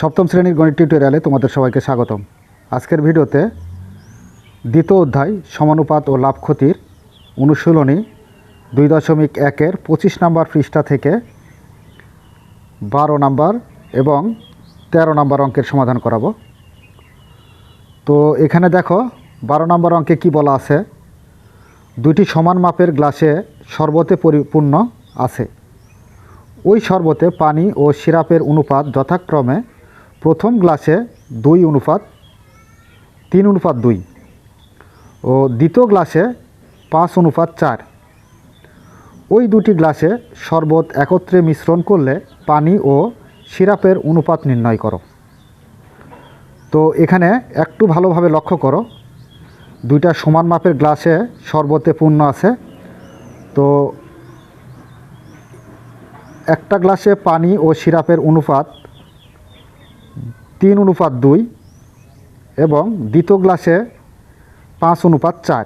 সপ্তম শ্রেণির গণিত টিউটোরিয়ালে তোমাদের সবাইকে স্বাগতম। আজকের ভিডিওতে দ্বিতীয় অধ্যায় সমানুপাত ও লাভ ক্ষতির অনুশীলনী দুই দশমিক একের পঁচিশ নাম্বার পৃষ্ঠা থেকে বারো নাম্বার এবং তেরো নাম্বার অঙ্কের সমাধান করাবো। তো এখানে দেখো, বারো নম্বর অঙ্কে কি বলা আছে? দুইটি সমান মাপের গ্লাসে শরবতে পরিপূর্ণ আছে। ওই শরবতে পানি ও সিরাপের অনুপাত যথাক্রমে প্রথম গ্লাসে দুই অনুপাত, তিন অনুপাত দুই ও দ্বিতীয় গ্লাসে পাঁচ অনুপাত চার। ওই দুটি গ্লাসে শরবত একত্রে মিশ্রণ করলে পানি ও সিরাপের অনুপাত নির্ণয় করো। তো এখানে একটু ভালোভাবে লক্ষ্য করো। দুইটা সমান মাপের গ্লাসে শরবতে পূর্ণ আছে। তো একটা গ্লাসে পানি ও সিরাপের অনুপাত তিন অনুপাত দুই এবং দ্বিতীয় গ্লাসে পাঁচ অনুপাত চার।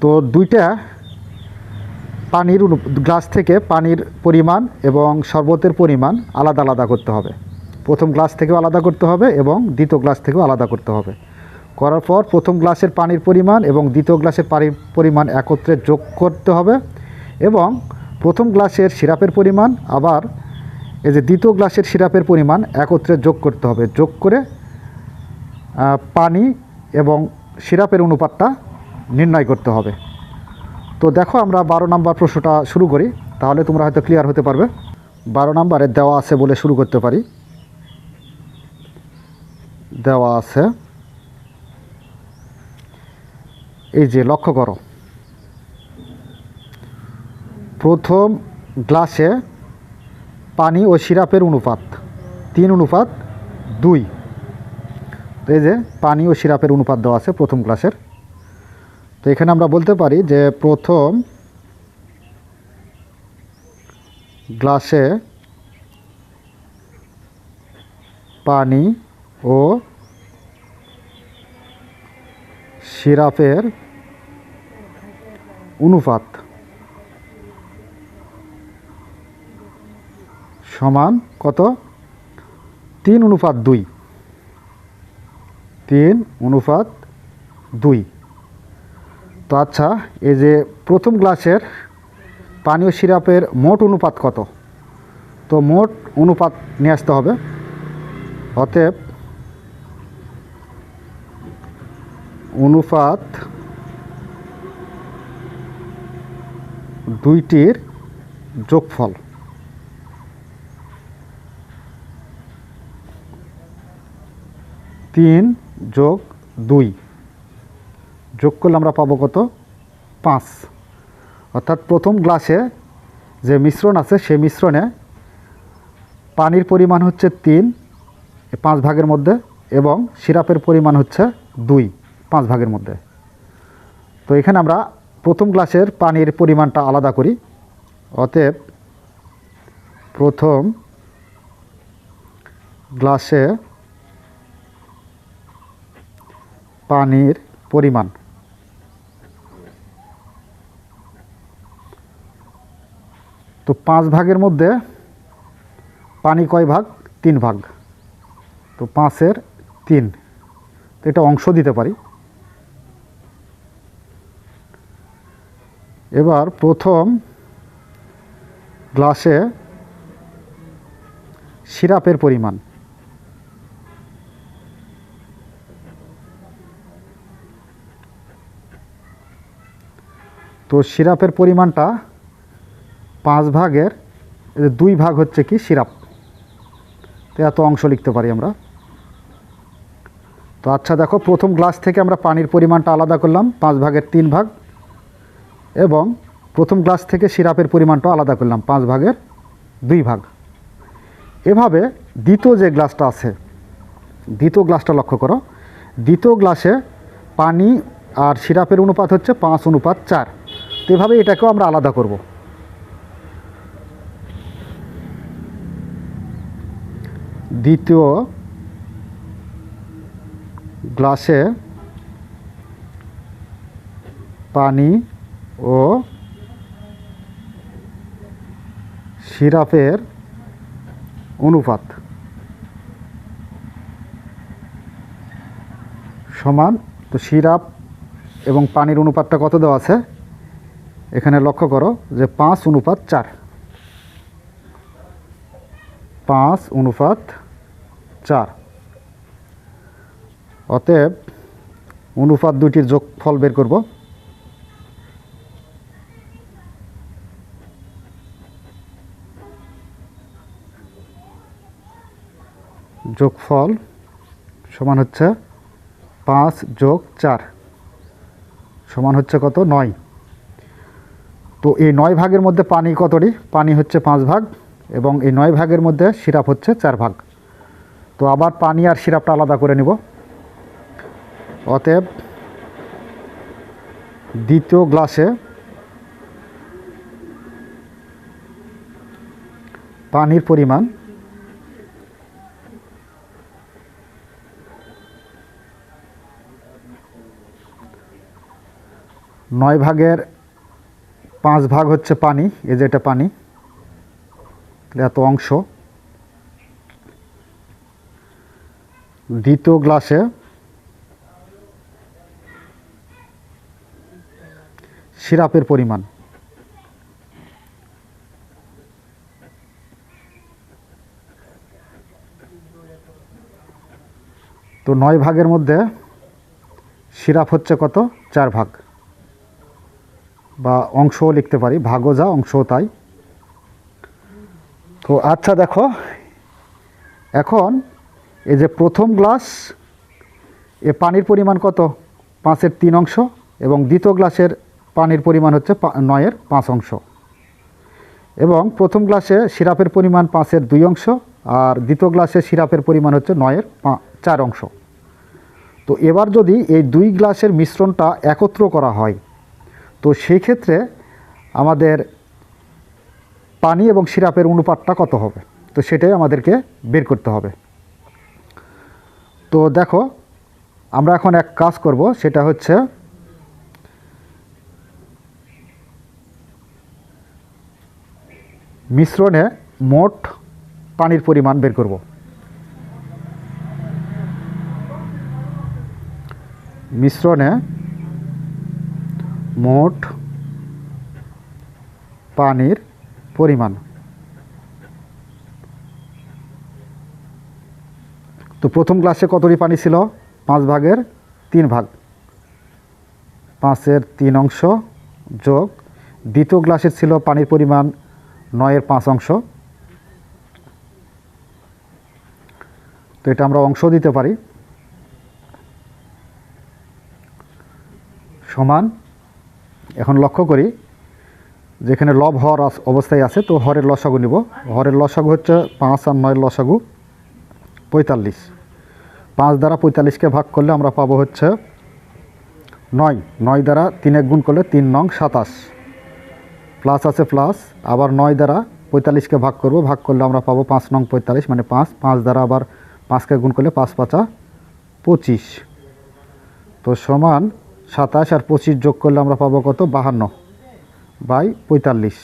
তো দুইটা পানির গ্লাস থেকে পানির পরিমাণ এবং শরবতের পরিমাণ আলাদা আলাদা করতে হবে। প্রথম গ্লাস থেকেও আলাদা করতে হবে এবং দ্বিতীয় গ্লাস থেকেও আলাদা করতে হবে। করার পর প্রথম গ্লাসের পানির পরিমাণ এবং দ্বিতীয় গ্লাসের পানির পরিমাণ একত্রে যোগ করতে হবে এবং প্রথম গ্লাসের সিরাপের পরিমাণ আবার এই যে দ্বিতীয় গ্লাসের সিরাপের পরিমাণ একত্রে যোগ করতে হবে। যোগ করে পানি এবং সিরাপের অনুপাতটা নির্ণয় করতে হবে। তো দেখো আমরা বারো নাম্বার প্রশ্নটা শুরু করি, তাহলে তোমরা হয়তো ক্লিয়ার হতে পারবে। বারো নাম্বারে দেওয়া আছে বলে শুরু করতে পারি। দেওয়া আছে, এই যে লক্ষ্য করো। প্রথম গ্লাসে পানি ও সিরাপের অনুপাত। তিন অনুপাত, দুই। এই যে পানি ও সিরাপের অনুপাত দেওয়া আছে প্রথম গ্লাসের তো এখানে আমরা বলতে পারি যে প্রথম গ্লাসে পানি ও সিরাপের অনুপাত সমান কত? তিন অনুপাত দুই। তিন অনুপাত দুই। তো আচ্ছা এই যে প্রথম গ্লাসের পানীয় সিরাপের মোট অনুপাত কত? তো মোট অনুপাত নিয়ে আসতে হবে। অতএব অনুপাত দুইটির যোগফল। তিন যোগ দুই। যোগ করলে আমরা পাবো কত? পাঁচ। অর্থাৎ প্রথম গ্লাসে যে মিশ্রণ আছে, সেই মিশ্রণে পানির পরিমাণ হচ্ছে তিন পাঁচ ভাগের মধ্যে, এবং সিরাপের পরিমাণ হচ্ছে দুই, পাঁচ ভাগের মধ্যে। তো এখানে আমরা প্রথম গ্লাসের পানির পরিমাণটা আলাদা করি। অতএব প্রথম গ্লাসে পানির পরিমাণ। তো পাঁচ ভাগের মধ্যে পানি কয় ভাগ? তিন ভাগ। তো পাঁচের তিন। তো এটা অংশ দিতে পারি। এবার প্রথম গ্লাসে সিরাপের পরিমাণ। তো সিরাপের পরিমাণটা পাঁচ ভাগের দুই ভাগ হচ্ছে কি সিরাপ। তো এত অংশ লিখতে পারি আমরা। তো আচ্ছা দেখো, প্রথম গ্লাস থেকে আমরা পানির পরিমাণটা আলাদা করলাম, পাঁচ ভাগের তিন ভাগ, এবং প্রথম গ্লাস থেকে সিরাপের পরিমাণটা আলাদা করলাম, পাঁচ ভাগের দুই ভাগ। এভাবে দ্বিতীয় যে গ্লাসটা আছে, দ্বিতীয় গ্লাসটা লক্ষ্য করো, দ্বিতীয় গ্লাসে পানি আর সিরাপের অনুপাত হচ্ছে পাঁচ অনুপাত চার। তো এভাবে এটাকেও আমরা আলাদা করব। দ্বিতীয় গ্লাসে পানি ও সিরাপের অনুপাত সমান, তো সিরাপ এবং পানির অনুপাতটা কত দেওয়া আছে? এখানে লক্ষ্য করো যে পাঁচ অনুপাত চার। পাঁচ অনুপাত চার। অতএব অনুপাত দুটির যোগফল বের করব। যোগফল সমান হচ্ছে পাঁচ যোগ চার। সমান হচ্ছে কত? নয়। তো এই নয় ভাগের মধ্যে পানি কতটি? পানি হচ্ছে পাঁচ ভাগ এবং এই নয় ভাগের মধ্যে সিরাপ হচ্ছে চার ভাগ। তো আবার পানি আর সিরাপটা আলাদা করে নিব। অতএব দ্বিতীয় গ্লাসে পানির পরিমাণ নয় ভাগের পাঁচ ভাগ হচ্ছে পানি, এই যে এটা পানি এত অংশ। দ্বিতীয় গ্লাসে সিরাপের পরিমাণ। তো নয় ভাগের মধ্যে সিরাপ হচ্ছে কত? চার ভাগ। বা অংশও লিখতে পারি, ভাগও যা, অংশও তাই। তো আচ্ছা দেখো, এখন এই যে প্রথম গ্লাস, এ পানির পরিমাণ কত? পাঁচের তিন অংশ এবং দ্বিতীয় গ্লাসের পানির পরিমাণ হচ্ছে নয়ের পাঁচ অংশ। এবং প্রথম গ্লাসে সিরাপের পরিমাণ পাঁচের দুই অংশ আর দ্বিতীয় গ্লাসে সিরাপের পরিমাণ হচ্ছে নয়ের চার অংশ। তো এবার যদি এই দুই গ্লাসের মিশ্রণটা একত্র করা হয় তো সেই ক্ষেত্রে আমাদের পানি এবং সিরাপের অনুপাতটা কত হবে? তো সেটাই আমাদেরকে বের করতে হবে। তো দেখো, আমরা এখন এক কাজ করব, সেটা হচ্ছে মিশ্রণে মোট পানির পরিমাণ বের করব। মিশ্রণে মোট পানির পরিমাণ। তো প্রথম গ্লাসে কতটি পানি ছিল? পাঁচ ভাগের তিন ভাগ। পাঁচের তিন অংশ যোগ। দ্বিতীয় গ্লাসের ছিল পানির পরিমাণ নয়ের পাঁচ অংশ। তো এটা আমরা অংশ দিতে পারি। সমান এখন লক্ষ্য করি, যেখানে লব হর অবস্থায় আছে, তো হরের লসাগু নিব। হরের লসাগু হচ্ছে পাঁচ আর নয়ের লসাগু পঁয়তাল্লিশ। পাঁচ দ্বারা পঁয়তাল্লিশকে ভাগ করলে আমরা পাবো হচ্ছে নয়। নয় দ্বারা তিন এক গুণ করলে তিন নং সাতাশ। প্লাস আছে প্লাস, আবার নয় দ্বারা পঁয়তাল্লিশকে ভাগ করব। ভাগ করলে আমরা পাবো পাঁচ নং পঁয়তাল্লিশ মানে পাঁচ। পাঁচ দ্বারা আবার পাঁচকে গুণ করলে পাঁচ পাঁচা পঁচিশ। তো সমান সাতাশ আর পঁচিশ যোগ করলে আমরা পাবো কত? বাহান্ন বাই পঁয়তাল্লিশ।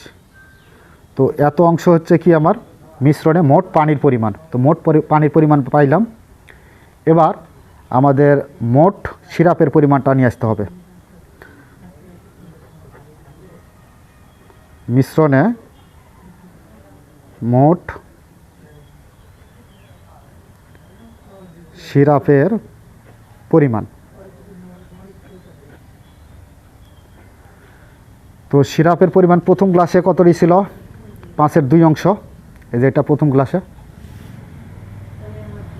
তো এত অংশ হচ্ছে কি আমার? মিশ্রণে মোট পানির পরিমাণ। তো মোট পানির পরিমাণ পাইলাম। এবার আমাদের মোট সিরাপের পরিমাণটা নিয়ে আসতে হবে। মিশ্রণে মোট সিরাপের পরিমাণ। তো সিরাপের পরিমাণ প্রথম গ্লাসে কতটি ছিল? পাঁচের দুই অংশ। এই যে এটা প্রথম গ্লাসে।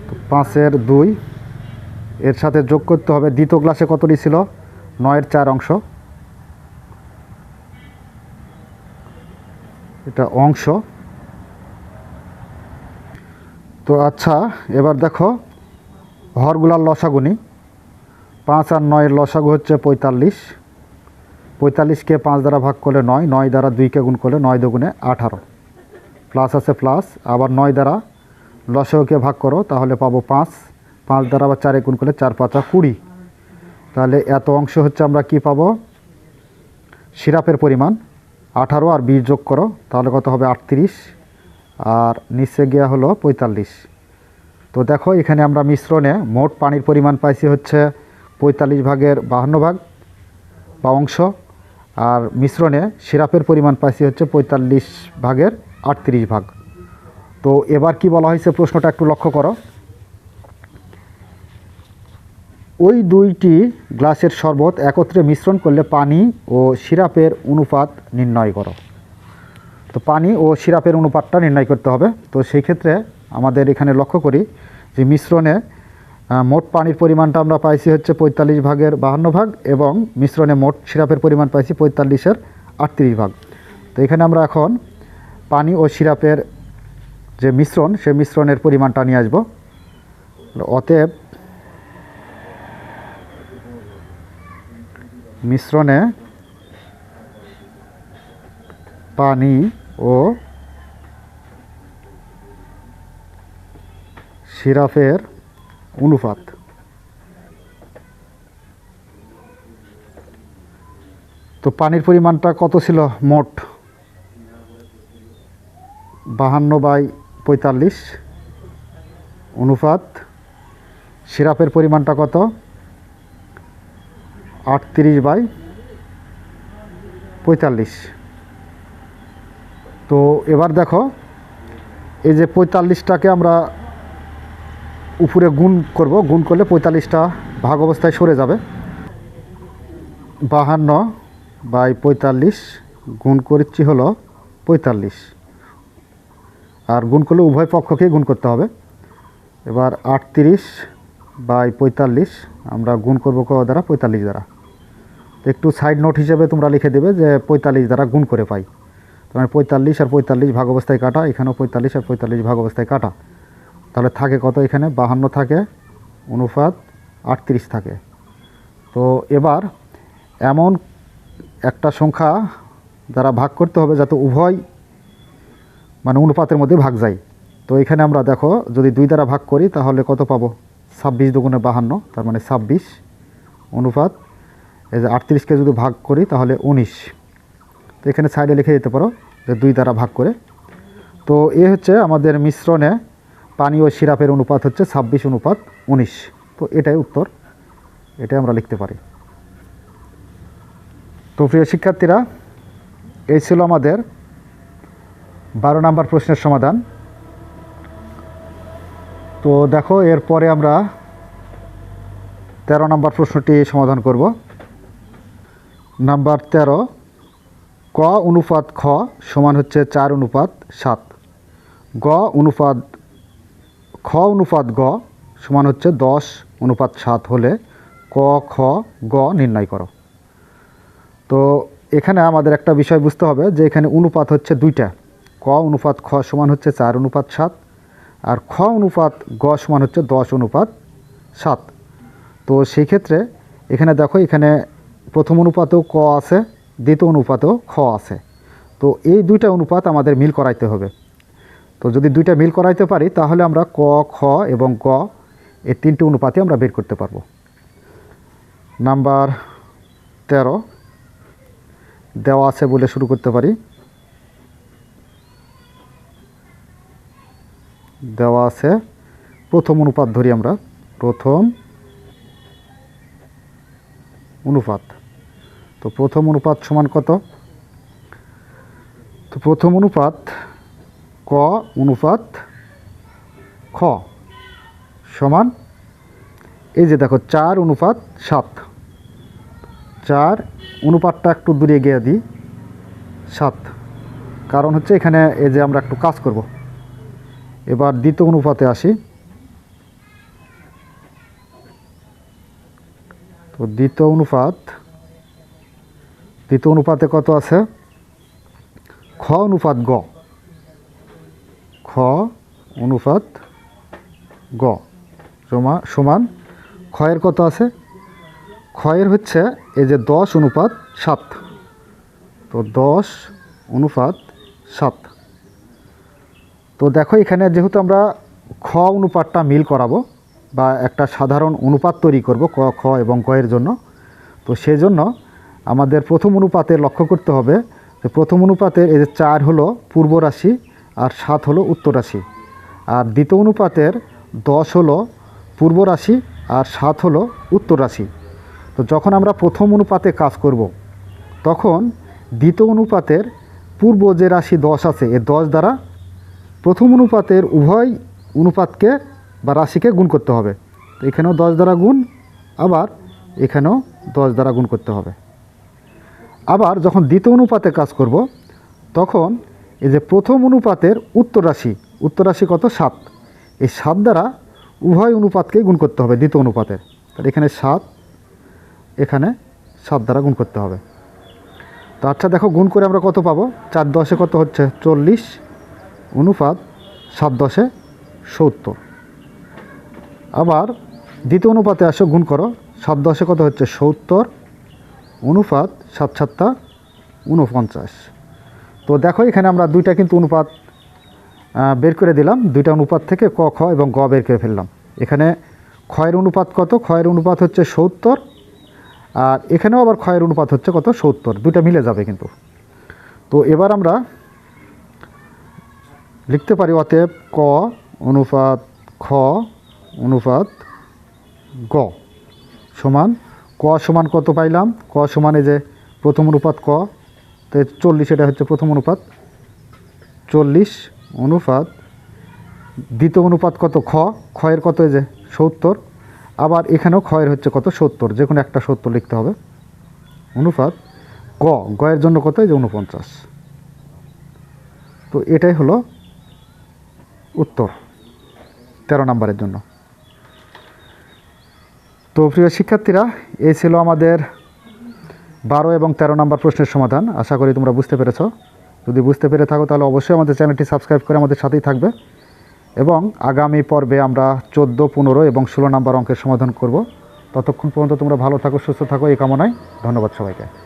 তো পাঁচের দুই। এর সাথে যোগ করতে হবে। দ্বিতীয় গ্লাসে কতটি ছিল? নয়ের চার অংশ। এটা অংশ। তো আচ্ছা এবার দেখো, হরগুলার লসাগুনি। পাঁচ আর নয়ের লসাগু হচ্ছে পঁয়তাল্লিশ। পঁয়তাল্লিশকে পাঁচ দ্বারা ভাগ করলে নয় নয় দ্বারা দুইকে গুণ করলে নয় দুগুণে আঠারো। প্লাস আছে প্লাস আবার নয় দ্বারা লসাগুকে ভাগ করো, তাহলে পাবো পাঁচ। পাঁচ দ্বারা আবার চারে গুণ করলে চার পাঁচা কুড়ি। তাহলে এত অংশ হচ্ছে আমরা কি পাবো? সিরাপের পরিমাণ আঠারো আর বিশ যোগ করো, তাহলে কত হবে আটত্রিশ। আর নিচে গিয়া হলো পঁয়তাল্লিশ। তো দেখো, এখানে আমরা মিশ্রণে মোট পানির পরিমাণ পাইছি হচ্ছে পঁয়তাল্লিশ ভাগের বাহান্ন ভাগ বা অংশ। আর মিশ্রণে সিরাপের পরিমাণ পাইছি হচ্ছে পঁয়তাল্লিশ ভাগের আটত্রিশ ভাগ। তো এবার কি বলা হয়েছে প্রশ্নটা একটু লক্ষ্য করো। ওই দুইটি গ্লাসের শরবত একত্রে মিশ্রণ করলে পানি ও সিরাপের অনুপাত নির্ণয় করো। তো পানি ও সিরাপের অনুপাতটা নির্ণয় করতে হবে। তো সেই ক্ষেত্রে আমাদের এখানে লক্ষ্য করি যে মিশ্রণে মোট পানির পরিমাণটা আমরা পাইছি হচ্ছে পঁয়তাল্লিশ ভাগের বাহান্ন ভাগ এবং মিশ্রণে মোট সিরাপের পরিমাণ পাইছি পঁয়তাল্লিশের আটত্রিশ ভাগ। তো এখানে আমরা এখন পানি ও সিরাপের যে মিশ্রণ সে মিশ্রণের পরিমাণটা নিয়ে আসব। অতএব মিশ্রণে পানি ও সিরাপের অনুপাত তো পানির পরিমাণটা কত ছিল? মোট বাহান্ন বাই পঁয়তাল্লিশ। অনুপাত, সিরাপের পরিমাণটা কত? আটত্রিশ বাই পঁয়তাল্লিশ। তো এবার দেখো, এই যে পঁয়তাল্লিশটাকে আমরা উপরে গুণ করব, গুণ করলে পঁয়তাল্লিশটা ভাগ অবস্থায় সরে যাবে। বাহান্ন বাই পঁয়তাল্লিশ গুণ করছি হলো পঁয়তাল্লিশ। আর গুণ করলে উভয় পক্ষকেই গুণ করতে হবে। এবার আটত্রিশ বাই পঁয়তাল্লিশ, আমরা গুণ করব ক দ্বারা? পঁয়তাল্লিশ দ্বারা। একটু সাইড নোট হিসেবে তোমরা লিখে দেবে যে পঁয়তাল্লিশ দ্বারা গুণ করে পাই। তোমার পঁয়তাল্লিশ আর পঁয়তাল্লিশ ভাগ অবস্থায় কাটা, এখানেও পঁয়তাল্লিশ আর পঁয়তাল্লিশ ভাগ অবস্থায় কাটা। তাহলে থাকে কত এখানে? বাহান্ন থাকে, অনুপাত আটত্রিশ থাকে। তো এবার এমন একটা সংখ্যা দ্বারা ভাগ করতে হবে যাতে উভয় মানে অনুপাতের মধ্যে ভাগ যায়। তো এখানে আমরা দেখো, যদি দুই দ্বারা ভাগ করি, তাহলে কত পাবো? ছাব্বিশ দুগুণে বাহান্ন, তার মানে ছাব্বিশ, অনুপাত। এই যে আটত্রিশকে যদি ভাগ করি, তাহলে উনিশ। তো এখানে সাইডে লিখে দিতে পারো যে দুই দ্বারা ভাগ করে। তো এ হচ্ছে আমাদের মিশ্রণে পানি ও সিরাপের অনুপাত হচ্ছে ছাব্বিশ অনুপাত উনিশ। তো এটাই উত্তর। এটাই আমরা লিখতে পারি। তো প্রিয় শিক্ষার্থীরা, এই ছিল আমাদের বারো নম্বর প্রশ্নের সমাধান। তো দেখো, এরপরে আমরা তেরো নম্বর প্রশ্নটি সমাধান করব। নাম্বার তেরো, ক অনুপাত খ সমান হচ্ছে চার অনুপাত সাত। গ অনুপাত খ অনুপাত গ সমান হচ্ছে দশ অনুপাত সাত হলে ক, খ, গ নির্ণয় করো। তো এখানে আমাদের একটা বিষয় বুঝতে হবে যে এখানে অনুপাত হচ্ছে দুইটা। ক অনুপাত খ সমান হচ্ছে চার অনুপাত সাত আর খ অনুপাত গ সমান হচ্ছে দশ অনুপাত সাত। তো সেই ক্ষেত্রে এখানে দেখো এখানে প্রথম অনুপাতেও ক আছে, দ্বিতীয় অনুপাতেও খ আছে। তো এই দুইটা অনুপাত আমাদের মিল করাইতে হবে। তো যদি দুইটা মিল করাইতে পারি, তাহলে আমরা ক, খ এবং গ, এই তিনটি অনুপাতে আমরা বের করতে পারব। নাম্বার তেরো। দেওয়া আছে বলে শুরু করতে পারি। দেওয়া আছে। প্রথম অনুপাত ধরি আমরা। প্রথম অনুপাত। তো প্রথম অনুপাত সমান কত? তো প্রথম অনুপাত ক অনুপাত খ সমান এই যে দেখো চার অনুপাত সাত। চার অনুপাতটা একটু দূরে গিয়ে দিই, সাত। কারণ হচ্ছে এখানে এই যে আমরা একটু কাজ করব। এবার দ্বিতীয় অনুপাতে আসি। তো দ্বিতীয় অনুপাত, দ্বিতীয় অনুপাতে কত আছে? খ অনুপাত গ। খ অনুপাত গ সমান সমান। ক্ষয়ের কত আছে? ক্ষয়ের হচ্ছে এই যে দশ অনুপাত সাত। তো দশ অনুপাত সাত। তো দেখো এখানে যেহেতু আমরা খ অনুপাতটা মিল করাবো বা একটা সাধারণ অনুপাত তৈরি করব ক, খ এবং ক এর জন্য, তো সেজন্য আমাদের প্রথম অনুপাতে লক্ষ্য করতে হবে যে প্রথম অনুপাতের এই যে চার হলো পূর্ব রাশি আর সাত হলো উত্তর রাশি। আর দ্বিতীয় অনুপাতের দশ হলো পূর্ব রাশি আর সাত হলো উত্তর রাশি। তো যখন আমরা প্রথম অনুপাতে কাজ করব, তখন দ্বিতীয় অনুপাতের পূর্ব যে রাশি দশ আছে, এ দশ দ্বারা প্রথম অনুপাতের উভয় অনুপাতকে বা রাশিকে গুণ করতে হবে। তো এখানেও দশ দ্বারা গুণ, আবার এখানেও দশ দ্বারা গুণ করতে হবে। আবার যখন দ্বিতীয় অনুপাতে কাজ করব, তখন এই যে প্রথম অনুপাতের উত্তর রাশি উত্তর রাশি কত? সাত। এই সাত দ্বারা উভয় অনুপাতকে গুণ করতে হবে, দ্বিতীয় অনুপাতের। তাহলে এখানে সাত এখানে সাত দ্বারা গুণ করতে হবে। তো আচ্ছা দেখো, গুণ করে আমরা কত পাবো? চার দশে কত হচ্ছে? চল্লিশ। অনুপাত সাত দশে সত্তর। আবার দ্বিতীয় অনুপাতে আসো, গুণ করো। সাত দশে কত হচ্ছে? সত্তর। অনুপাত সাত সাতটা উনপঞ্চাশ তো দেখো, এখানে আমরা দুইটা কিন্তু অনুপাত বের করে দিলাম। দুইটা অনুপাত থেকে ক, খ এবং গ বের করে ফেললাম। এখানে ক্ষয়ের অনুপাত কত? ক্ষয়ের অনুপাত হচ্ছে সত্তর। আর এখানেও আবার ক্ষয়ের অনুপাত হচ্ছে কত? সত্তর। দুইটা মিলে যাবে কিন্তু। তো এবার আমরা লিখতে পারি, অতএব ক অনুপাত খ অনুপাত গ সমান, ক সমান কত পাইলাম? ক সমান যে প্রথম অনুপাত ক তো চল্লিশ, এটা হচ্ছে প্রথম অনুপাত। চল্লিশ অনুপাত, দ্বিতীয় অনুপাত কত? খ। ক্ষয়ের কত এই যে সত্তর? আবার এখানেও ক্ষয়ের হচ্ছে কত? সত্তর। যে কোনো একটা সত্তর লিখতে হবে। অনুপাত, গ। গয়ের জন্য কত? এই যে উনপঞ্চাশ তো এটাই হলো উত্তর তেরো নম্বরের জন্য। তো প্রিয় শিক্ষার্থীরা, এই ছিল আমাদের বারো এবং তেরো নম্বর প্রশ্নের সমাধান। আশা করি তোমরা বুঝতে পেরেছ। যদি বুঝতে পেরে থাকো, তাহলে অবশ্যই আমাদের চ্যানেলটি সাবস্ক্রাইব করে আমাদের সাথেই থাকবে। এবং আগামী পর্বে আমরা চোদ্দ, পনেরো এবং ষোলো নম্বর অঙ্কের সমাধান করব। ততক্ষণ পর্যন্ত তোমরা ভালো থাকো, সুস্থ থাকো, এই কামনায় ধন্যবাদ সবাইকে।